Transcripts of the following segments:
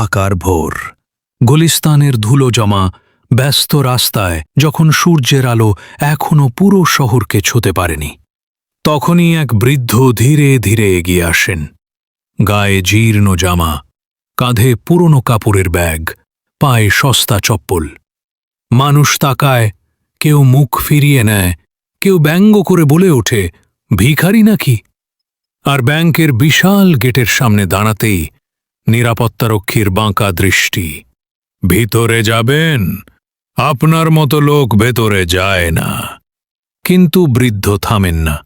ঢাকার ভোর। গুলিস্তানের ধুলো জমা ব্যস্ত রাস্তায় যখন সূর্যের আলো এখনও পুরো শহরকে ছুতে পারেনি। তখনই এক বৃদ্ধ ধীরে ধীরে এগিয়ে আসেন। গায়ে জীর্ণ জামা, কাঁধে পুরনো কাপড়ের ব্যাগ, পায়ে সস্তা চপ্পল। মানুষ তাকায়, কেউ মুখ ফিরিয়ে নেয়, কেউ ব্যঙ্গ করে বলে ওঠে, ভিখারি নাকি? আর ব্যাংকের বিশাল গেটের সামনে দাঁড়াতেই নিরাপত্তারক্ষীর বাঁকা দৃষ্টি। ভিতরে যাবেন? আপনার মতো লোক ভেতরে যায় না। কিন্তু বৃদ্ধ থামেন না।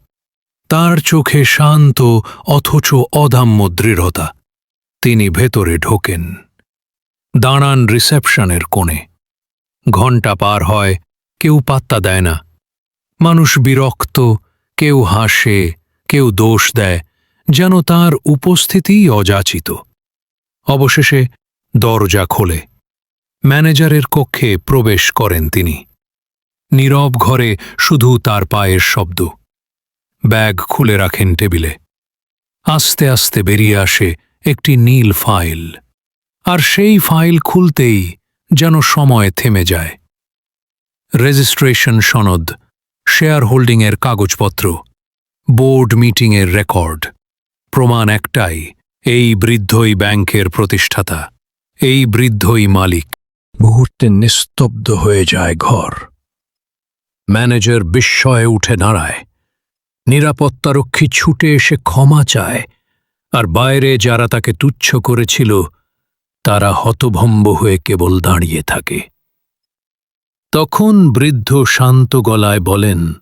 তার চোখে শান্ত অথচ অদাম্য দৃঢ়তা। তিনি ভেতরে ঢোকেন। দাঁড়ান রিসেপশনের কোণে। ঘণ্টা পার হয়, কেউ পাত্তা দেয় না। মানুষ বিরক্ত, কেউ হাসে, কেউ দোষ দেয়, যেন তার উপস্থিতিই অযাচিত। অবশেষে দরজা খোলে। ম্যানেজারের কক্ষে প্রবেশ করেন তিনি। নীরব ঘরে শুধু তার পায়ের শব্দ। ব্যাগ খুলে রাখেন টেবিলে। আস্তে আস্তে বেরিয়ে আসে একটি নীল ফাইল। আর সেই ফাইল খুলতেই যেন সময় থেমে যায়। রেজিস্ট্রেশন সনদ, শেয়ার হোল্ডিংয়ের কাগজপত্র, বোর্ড মিটিংয়ের রেকর্ড, প্রমাণ একটাই এই বৃদ্ধই ব্যাংকের প্রতিষ্ঠাতা, এই বৃদ্ধই মালিক। মুহূর্তে নিস্তব্ধ হয়ে যায় ঘর। ম্যানেজার বিস্ময়ে উঠে দাঁড়ায়। নিরাপত্তারক্ষী ছুটে এসে ক্ষমা চায়, আর বাইরে যারা তাকে তুচ্ছ করেছিল, তারা হতভম্ব হয়ে কেবল দাঁড়িয়ে থাকে। তখন বৃদ্ধ শান্ত গলায় বলেন,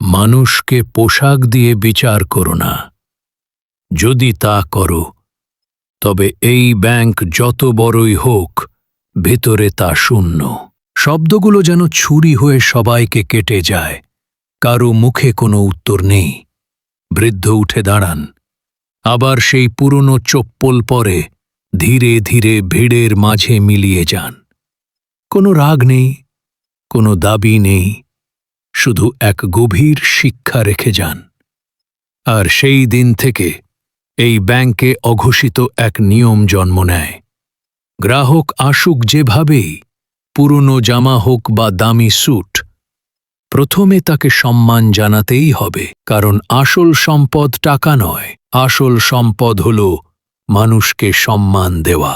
মানুষকে পোশাক দিয়ে বিচার করো না। যদি তা করো, তবে এই ব্যাংক যত বড়ই হোক, ভেতরে তা শূন্য। শব্দগুলো যেন ছুরি হয়ে সবাইকে কেটে যায়, কারও মুখে কোনো উত্তর নেই। বৃদ্ধ উঠে দাঁড়ান, আবার সেই পুরনো চপ্পল পরে ধীরে ধীরে ভিড়ের মাঝে মিলিয়ে যান। কোনো রাগ নেই, কোনো দাবি নেই, শুধু এক গভীর শিক্ষা রেখে যান। আর সেই দিন থেকে এই ব্যাংকে অঘোষিত এক নিয়ম জন্ম নেয়। গ্রাহক আসুক যেভাবেই, পুরনো জামা হোক বা দামি স্যুট, প্রথমে তাকে সম্মান জানাতেই হবে, কারণ আসল সম্পদ টাকা নয়, আসল সম্পদ হল মানুষকে সম্মান দেওয়া।